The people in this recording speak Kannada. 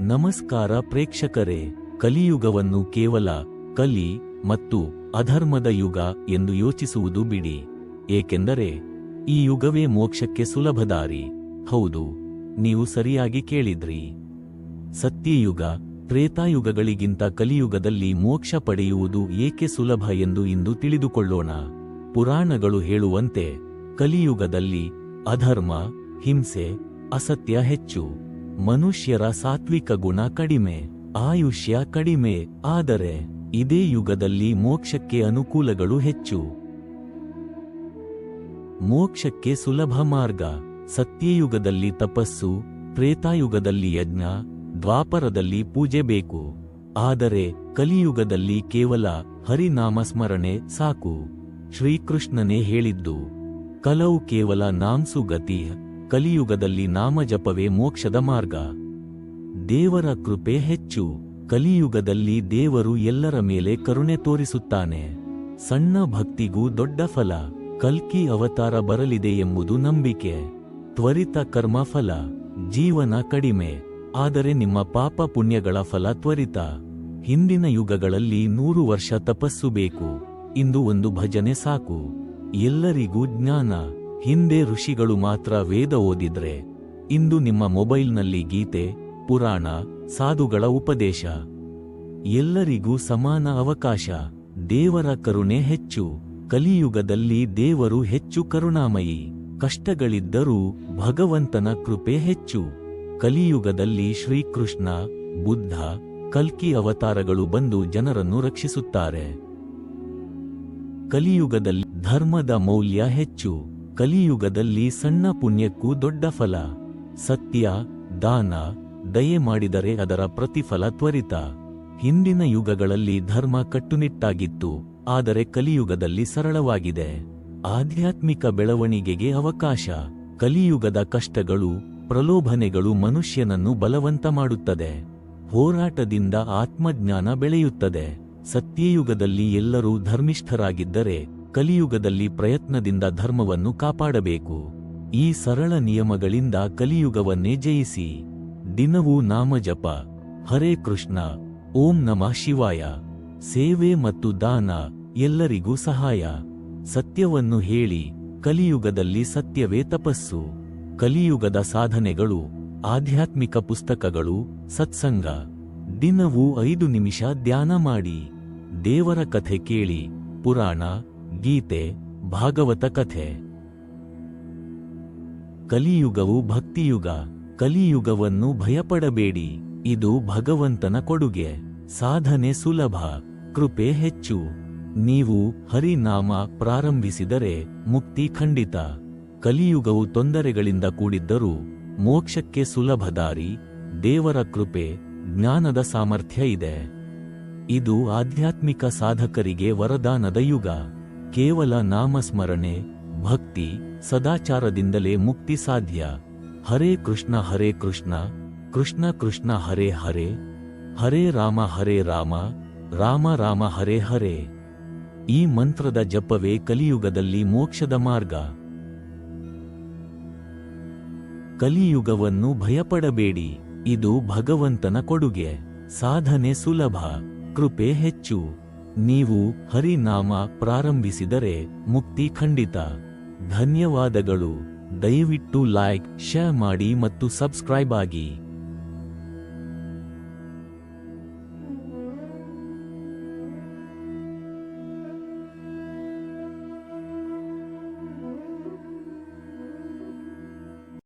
ನಮಸ್ಕಾರ ಪ್ರೇಕ್ಷಕರೇ, ಕಲಿಯುಗವನ್ನು ಕೇವಲ ಕಲಿ ಮತ್ತು ಅಧರ್ಮದ ಯುಗ ಎಂದು ಯೋಚಿಸುವುದು ಬಿಡಿ. ಏಕೆಂದರೆ ಈ ಯುಗವೇ ಮೋಕ್ಷಕ್ಕೆ ಸುಲಭ ದಾರಿ. ಹೌದು, ನೀವು ಸರಿಯಾಗಿ ಕೇಳಿದ್ರಿ. ಸತ್ಯಯುಗ, ತ್ರೇತಾಯುಗಗಳಿಗಿಂತ ಕಲಿಯುಗದಲ್ಲಿ ಮೋಕ್ಷ ಪಡೆಯುವುದು ಏಕೆ ಸುಲಭ ಎಂದು ಇಂದು ತಿಳಿದುಕೊಳ್ಳೋಣ. ಪುರಾಣಗಳು ಹೇಳುವಂತೆ ಕಲಿಯುಗದಲ್ಲಿ ಅಧರ್ಮ, ಹಿಂಸೆ, ಅಸತ್ಯ ಹೆಚ್ಚು. ಮನುಷ್ಯರ ಸಾತ್ವಿಕ ಗುಣ ಕಡಿಮೆ, ಆಯುಷ್ಯ ಕಡಿಮೆ, ಆದರೆ ಇದೇ ಯುಗದಲ್ಲಿ ಮೋಕ್ಷಕ್ಕೆ ಅನುಕೂಲಗಳು ಹೆಚ್ಚು. ಮೋಕ್ಷಕ್ಕೆ ಸುಲಭ ಮಾರ್ಗ, ಸತ್ಯಯುಗದಲ್ಲಿ ತಪಸ್ಸು ಪ್ರೇತಾಯುಗದಲ್ಲಿ ಯಜ್ಞ, ದ್ವಾಪರದಲ್ಲಿ ಪೂಜೆ ಬೇಕು. ಆದರೆ ಕಲಿಯುಗದಲ್ಲಿ ಕೇವಲ ಹರಿನಾಮ ಸ್ಮರಣೆ ಸಾಕು. ಶ್ರೀಕೃಷ್ಣನೇ ಹೇಳಿದ್ದು, ಕಲವು ಕೇವಲ ನಾಂಸು ಗತಿ ಕಲಿಯುಗದಲ್ಲಿ ನಾಮಜಪವೇ ಮೋಕ್ಷದ ಮಾರ್ಗ. ದೇವರ ಕೃಪೆ ಹೆಚ್ಚು. ಕಲಿಯುಗದಲ್ಲಿ ದೇವರು ಎಲ್ಲರ ಮೇಲೆ ಕರುಣೆ ತೋರಿಸುತ್ತಾನೆ. ಸಣ್ಣ ಭಕ್ತಿಗೂ ದೊಡ್ಡ ಫಲ. ಕಲ್ಕಿ ಅವತಾರ ಬರಲಿದೆ ಎಂಬುದು ನಂಬಿಕೆ. ತ್ವರಿತ ಕರ್ಮ ಫಲ. ಜೀವನ ಕಡಿಮೆ. ಆದರೆ ನಿಮ್ಮ ಪಾಪ ಪುಣ್ಯಗಳ ಫಲ ತ್ವರಿತ. ಹಿಂದಿನ ಯುಗಗಳಲ್ಲಿ ನೂರು ವರ್ಷ ತಪಸ್ಸು ಬೇಕು. ಇಂದು ಒಂದು ಭಜನೆ ಸಾಕು. ಎಲ್ಲರಿಗೂ ಜ್ಞಾನ. ಹಿಂದೆ ಋಷಿಗಳು ಮಾತ್ರ ವೇದ ಓದಿದ್ರೆ ಇಂದು ನಿಮ್ಮ ಮೊಬೈಲ್ನಲ್ಲಿ ಗೀತೆ, ಪುರಾಣ, ಸಾಧುಗಳ ಉಪದೇಶ. ಎಲ್ಲರಿಗೂ ಸಮಾನ ಅವಕಾಶ, ದೇವರ ಕರುಣೆ ಹೆಚ್ಚು, ಕಲಿಯುಗದಲ್ಲಿ ದೇವರು ಹೆಚ್ಚು ಕರುಣಾಮಯಿ, ಕಷ್ಟಗಳಿದ್ದರೂ ಭಗವಂತನ ಕೃಪೆ ಹೆಚ್ಚು. ಕಲಿಯುಗದಲ್ಲಿ ಶ್ರೀಕೃಷ್ಣ, ಬುದ್ಧ, ಕಲ್ಕಿ ಅವತಾರಗಳು ಬಂದು ಜನರನ್ನು ರಕ್ಷಿಸುತ್ತಾರೆ. ಕಲಿಯುಗದಲ್ಲಿ ಧರ್ಮದ ಮೌಲ್ಯ ಹೆಚ್ಚು. ಕಲಿಯುಗದಲ್ಲಿ ಸಣ್ಣ ಪುಣ್ಯಕ್ಕೂ ದೊಡ್ಡ ಫಲ. ಸತ್ಯ, ದಾನ, ದಯೆ ಮಾಡಿದರೆ ಅದರ ಪ್ರತಿಫಲ ತ್ವರಿತ. ಹಿಂದಿನ ಯುಗಗಳಲ್ಲಿ ಧರ್ಮ ಕಟ್ಟುನಿಟ್ಟಾಗಿತ್ತು, ಆದರೆ ಕಲಿಯುಗದಲ್ಲಿ ಸರಳವಾಗಿದೆ. ಆಧ್ಯಾತ್ಮಿಕ ಬೆಳವಣಿಗೆಗೆ ಅವಕಾಶ. ಕಲಿಯುಗದ ಕಷ್ಟಗಳು, ಪ್ರಲೋಭನೆಗಳು ಮನುಷ್ಯನನ್ನು ಬಲವಂತ ಮಾಡುತ್ತದೆ. ಹೋರಾಟದಿಂದ ಆತ್ಮಜ್ಞಾನ ಬೆಳೆಯುತ್ತದೆ. ಸತ್ಯಯುಗದಲ್ಲಿ ಎಲ್ಲರೂ ಧರ್ಮಿಷ್ಠರಾಗಿದ್ದರೆ ಕಲಿಯುಗದಲ್ಲಿ ಪ್ರಯತ್ನದಿಂದ ಧರ್ಮವನ್ನು ಕಾಪಾಡಬೇಕು. ಈ ಸರಳ ನಿಯಮಗಳಿಂದ ಕಲಿಯುಗವನ್ನೇ ಜಯಿಸಿ. ದಿನವೂ ನಾಮಜಪ ಹರೇ ಕೃಷ್ಣ. ಓಂ ನಮಃ ಶಿವಾಯ. ಸೇವೆ ಮತ್ತು ದಾನ ಎಲ್ಲರಿಗೂ ಸಹಾಯ. ಸತ್ಯವನ್ನು ಹೇಳಿ. ಕಲಿಯುಗದಲ್ಲಿ ಸತ್ಯವೇ ತಪಸ್ಸು. ಕಲಿಯುಗದ ಸಾಧನೆಗಳು, ಆಧ್ಯಾತ್ಮಿಕ ಪುಸ್ತಕಗಳು, ಸತ್ಸಂಗ. ದಿನವೂ ಐದು ನಿಮಿಷ ಧ್ಯಾನ ಮಾಡಿ. ದೇವರ ಕಥೆ ಕೇಳಿ. ಪುರಾಣ ಗೀತೆ ಭಾಗವತ ಕಥೆ. ಕಲಿಯುಗವು ಭಕ್ತಿಯುಗ, ಕಲಿಯುಗವನ್ನು ಭಯಪಡಬೇಡಿ, ಇದು ಭಗವಂತನ ಕೊಡುಗೆ, ಸಾಧನೆ ಸುಲಭ, ಕೃಪೆ ಹೆಚ್ಚು. ನೀವು ಹರಿನಾಮ ಪ್ರಾರಂಭಿಸಿದರೆ ಮುಕ್ತಿ ಖಂಡಿತ. ಕಲಿಯುಗವು ತೊಂದರೆಗಳಿಂದ ಕೂಡಿದ್ದರೂ ಮೋಕ್ಷಕ್ಕೆ ಸುಲಭ ದಾರಿ, ದೇವರ ಕೃಪೆ, ಜ್ಞಾನದ ಸಾಮರ್ಥ್ಯ ಇದೆ. ಇದು ಆಧ್ಯಾತ್ಮಿಕ ಸಾಧಕರಿಗೆ ವರದಾನದ ಯುಗ. ಕೇವಲ ನಾಮಸ್ಮರಣೆ, ಭಕ್ತಿ, ಸದಾಚಾರದಿಂದಲೇ ಮುಕ್ತಿ ಸಾಧ್ಯ. ಹರೇ ಕೃಷ್ಣ ಹರೇ ಕೃಷ್ಣ ಕೃಷ್ಣ ಕೃಷ್ಣ ಹರೇ ಹರೇ ಹರೇ ರಾಮ ಹರೇ ರಾಮ ರಾಮ ರಾಮ ಹರೇ ಹರೇ. ಈ ಮಂತ್ರದ ಜಪವೇ ಕಲಿಯುಗದಲ್ಲಿ ಮೋಕ್ಷದ ಮಾರ್ಗ. ಕಲಿಯುಗವನ್ನು ಭಯಪಡಬೇಡಿ, ಇದು ಭಗವಂತನ ಕೊಡುಗೆ, ಸಾಧನೆ ಸುಲಭ, ಕೃಪೆ ಹೆಚ್ಚು. ನೀವು ಹರಿನಾಮ ಪ್ರಾರಂಭಿಸಿದರೆ ಮುಕ್ತಿ ಖಂಡಿತ. ಧನ್ಯವಾದಗಳು. ದಯವಿಟ್ಟು ಲೈಕ್ ಶೇರ್ ಮಾಡಿ ಮತ್ತು ಸಬ್ಸ್ಕ್ರೈಬ್ ಆಗಿ.